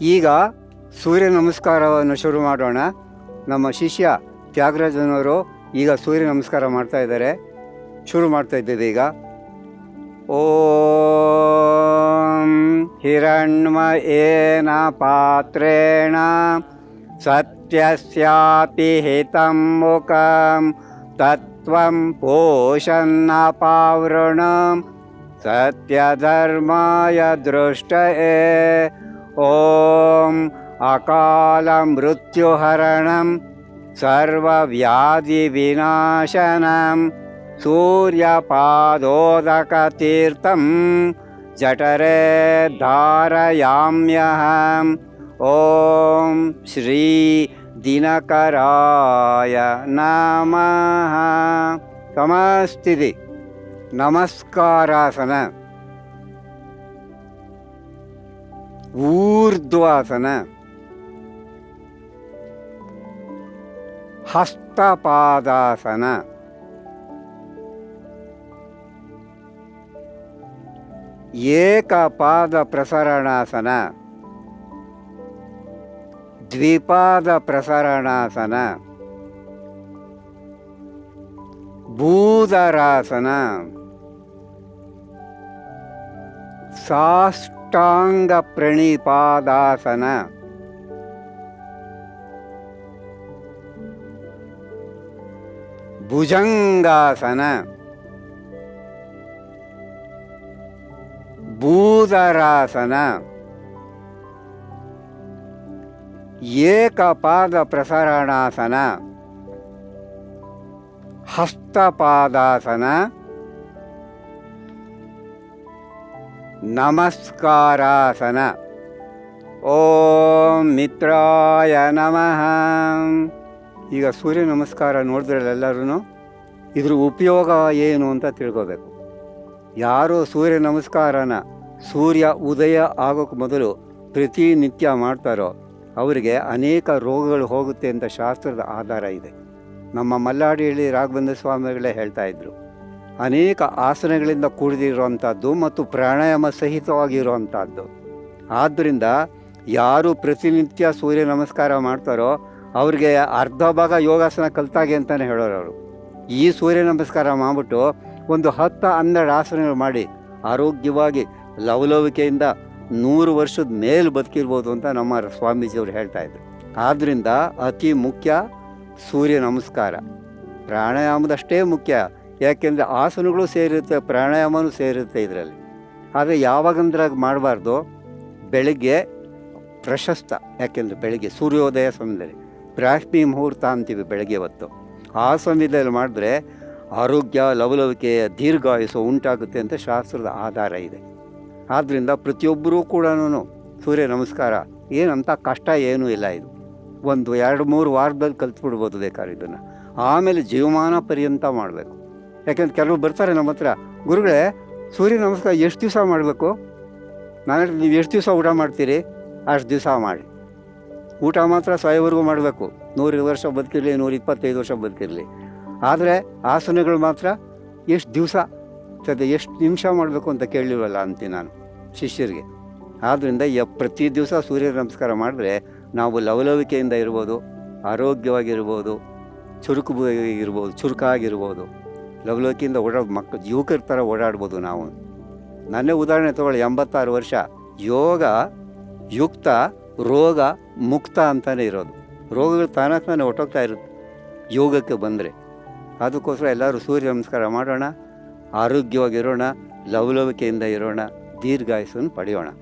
ಈಗ ಸೂರ್ಯ ನಮಸ್ಕಾರವನ್ನು ಶುರು ಮಾಡೋಣ. ನಮ್ಮ ಶಿಷ್ಯ ತ್ಯಾಗರಾಜನವರು ಈಗ ಸೂರ್ಯ ನಮಸ್ಕಾರ ಮಾಡ್ತಾ ಇದ್ದಾರೆ. ಶುರು ಮಾಡ್ತಾ ಇದ್ದೇವೆ ಈಗ. ಓಂ ಹಿರಣ್ಮಯೇನ ಪಾತ್ರೇಣ ಸತ್ಯಸ್ಯಾಪಿ ಹಿತಂ ಮುಖಂ ತತ್ವಂ ಪೋಷನ್ನಪಾವೃಣಂ ಸತ್ಯಧರ್ಮಾಯ ದೃಷ್ಟಯೇ ॐ अकालमृत्युहरणं सर्वव्याधिविनाशनं सूर्यपादोदकतीर्थं जठरे धारयाम्यहम् ॐ श्रीदिनकराय नमः। समस्तिति नमस्कारासन ಊರ್ಧ್ವಾಸನ. ಹಸ್ತಪಾದಾಸನ. ಏಕಪಾದ ಪ್ರಸರಣಾಸನ ದ್ವಿಪಾದ ಪ್ರಸರಣಾಸನ ಭೂದರಾಸನ. ಸಾಷ್ಟಾಂಗ ಪ್ರಣಿಪಾದಾಸನ ಭುಜಂಗಾಸನ ಭೂದರಾಸನ ಏಕಪಾದ ಪ್ರಸರಣಾಸನ ನಮಸ್ಕಾರಾಸನ. ಓಂ ಮಿತ್ರಾಯ ನಮಃ. ಈಗ ಸೂರ್ಯ ನಮಸ್ಕಾರ ನೋಡಿದ್ರಲ್ಲೆಲ್ಲರೂ ಇದ್ರ ಉಪಯೋಗ ಏನು ಅಂತ ತಿಳ್ಕೋಬೇಕು. ಯಾರು ಸೂರ್ಯ ನಮಸ್ಕಾರನ ಸೂರ್ಯ ಉದಯ ಆಗೋಕ್ಕೆ ಮೊದಲು ಪ್ರತಿನಿತ್ಯ ಮಾಡ್ತಾರೋ ಅವರಿಗೆ ಅನೇಕ ರೋಗಗಳು ಹೋಗುತ್ತೆ ಅಂತ ಶಾಸ್ತ್ರದ ಆಧಾರ ಇದೆ. ನಮ್ಮ ಮಲ್ಲಾಡಿಯಲ್ಲಿ ರಾಘವೇಂದ್ರ ಸ್ವಾಮಿಗಳೇ ಹೇಳ್ತಾ ಇದ್ರು. ಅನೇಕ ಆಸನಗಳಿಂದ ಕೂಡಿದಿರುವಂಥದ್ದು ಮತ್ತು ಪ್ರಾಣಾಯಾಮ ಸಹಿತವಾಗಿರುವಂಥದ್ದು ಆದ್ದರಿಂದ ಯಾರು ಪ್ರತಿನಿತ್ಯ ಸೂರ್ಯ ನಮಸ್ಕಾರ ಮಾಡ್ತಾರೋ ಅವ್ರಿಗೆ ಅರ್ಧ ಭಾಗ ಯೋಗಾಸನ ಕಲ್ತಾಗೆ ಅಂತಲೇ ಹೇಳೋರು ಅವರು. ಈ ಸೂರ್ಯ ನಮಸ್ಕಾರ ಮಾಡಿಬಿಟ್ಟು ಒಂದು ಹತ್ತು ಹನ್ನೆರಡು ಆಸನಗಳು ಮಾಡಿ ಆರೋಗ್ಯವಾಗಿ ಲವಲವಿಕೆಯಿಂದ ನೂರು ವರ್ಷದ ಮೇಲೆ ಬದುಕಿರ್ಬೋದು ಅಂತ ನಮ್ಮ ಸ್ವಾಮೀಜಿಯವರು ಹೇಳ್ತಾ ಇದ್ರು. ಆದ್ದರಿಂದ ಅತಿ ಮುಖ್ಯ ಸೂರ್ಯ ನಮಸ್ಕಾರ. ಪ್ರಾಣಾಯಾಮದಷ್ಟೇ ಮುಖ್ಯ. ಯಾಕೆಂದರೆ ಆಸನಗಳು ಸೇರಿರುತ್ತೆ, ಪ್ರಾಣಾಯಾಮನೂ ಸೇರಿರುತ್ತೆ ಇದರಲ್ಲಿ. ಆದರೆ ಯಾವಾಗಂದ್ರೆ ಮಾಡಬಾರ್ದು, ಬೆಳಗ್ಗೆ ಪ್ರಶಸ್ತ, ಯಾಕೆಂದರೆ ಬೆಳಗ್ಗೆ ಸೂರ್ಯೋದಯ ಸಮಯದಲ್ಲಿ ಪ್ರಾಶ್ಮಿ ಮುಹೂರ್ತ ಅಂತೀವಿ ಬೆಳಗ್ಗೆ ಹೊತ್ತು. ಆ ಸಮಯದಲ್ಲಿ ಮಾಡಿದ್ರೆ ಆರೋಗ್ಯ, ಲವಲವಿಕೆ ದೀರ್ಘಾಯುಸು ಉಂಟಾಗುತ್ತೆ ಅಂತ ಶಾಸ್ತ್ರದ ಆಧಾರ ಇದೆ. ಆದ್ದರಿಂದ ಪ್ರತಿಯೊಬ್ಬರೂ ಕೂಡ ಸೂರ್ಯ ನಮಸ್ಕಾರ, ಏನಂತ ಕಷ್ಟ ಏನೂ ಇಲ್ಲ ಇದು. ಒಂದು ಎರಡು ಮೂರು ವಾರದಲ್ಲಿ ಕಲ್ತ್ಬಿಡ್ಬೋದು ಬೇಕಾದ್ರೆ ಇದನ್ನು. ಆಮೇಲೆ ಜೀವಮಾನ ಪರ್ಯಂತ ಮಾಡಬೇಕು. ಯಾಕೆಂದ್ರೆ ಕೆಲವರು ಬರ್ತಾರೆ ನಮ್ಮ ಹತ್ರ. ಗುರುಗಳೇ, ಸೂರ್ಯ ನಮಸ್ಕಾರ ಎಷ್ಟು ದಿವಸ ಮಾಡಬೇಕು? ನಾನು ನೀವು ಎಷ್ಟು ದಿವಸ ಊಟ ಮಾಡ್ತೀರಿ? ಅಷ್ಟು ದಿವಸ ಮಾಡಿ. ಊಟ ಮಾತ್ರ ಸಾಯೋವರೆಗೂ ಮಾಡಬೇಕು. ನೂರು ವರ್ಷ ಬದುಕಿರಲಿ ನೂರ ಇಪ್ಪತ್ತೈದು ವರ್ಷ ಬದುಕಿರಲಿ. ಆದರೆ ಆಸನಗಳು ಮಾತ್ರ ಎಷ್ಟು ದಿವಸ, ಸದ್ಯ ಎಷ್ಟು ನಿಮಿಷ ಮಾಡಬೇಕು ಅಂತ ಕೇಳಿಲ್ವಲ್ಲ ಅಂತೀನಿ ನಾನು ಶಿಷ್ಯರಿಗೆ. ಆದ್ದರಿಂದ ಯ ಪ್ರತಿ ದಿವಸ ಸೂರ್ಯ ನಮಸ್ಕಾರ ಮಾಡಿದ್ರೆ ನಾವು ಲವಲವಿಕೆಯಿಂದ ಇರ್ಬೋದು, ಆರೋಗ್ಯವಾಗಿರ್ಬೋದು ಚುರುಕು ಇರ್ಬೋದು, ಚುರುಕಾಗಿರ್ಬೋದು. ಲವಲವಿಕೆಯಿಂದ ಓಡಾಡೋ ಮಕ್ಕಳು ಯುವಕರ ಥರ ಓಡಾಡ್ಬೋದು ನಾವು. ನನ್ನೇ ಉದಾಹರಣೆ ತಗೊಳ್ಳಿ, ಎಂಬತ್ತಾರು ವರ್ಷ. ಯೋಗ ಯುಕ್ತ, ರೋಗ ಮುಕ್ತ ಅಂತಲೇ ಇರೋದು. ರೋಗಗಳು ತಾನೇ ಹೊಟ್ಟೋಗ್ತಾ ಇರುತ್ತೆ ಯೋಗಕ್ಕೆ ಬಂದರೆ. ಅದಕ್ಕೋಸ್ಕರ ಎಲ್ಲರೂ ಸೂರ್ಯ ನಮಸ್ಕಾರ ಮಾಡೋಣ, ಆರೋಗ್ಯವಾಗಿರೋಣ ಲವಲವಿಕೆಯಿಂದ ಇರೋಣ, ದೀರ್ಘಾಯಸ್ಸನ್ನು ಪಡೆಯೋಣ.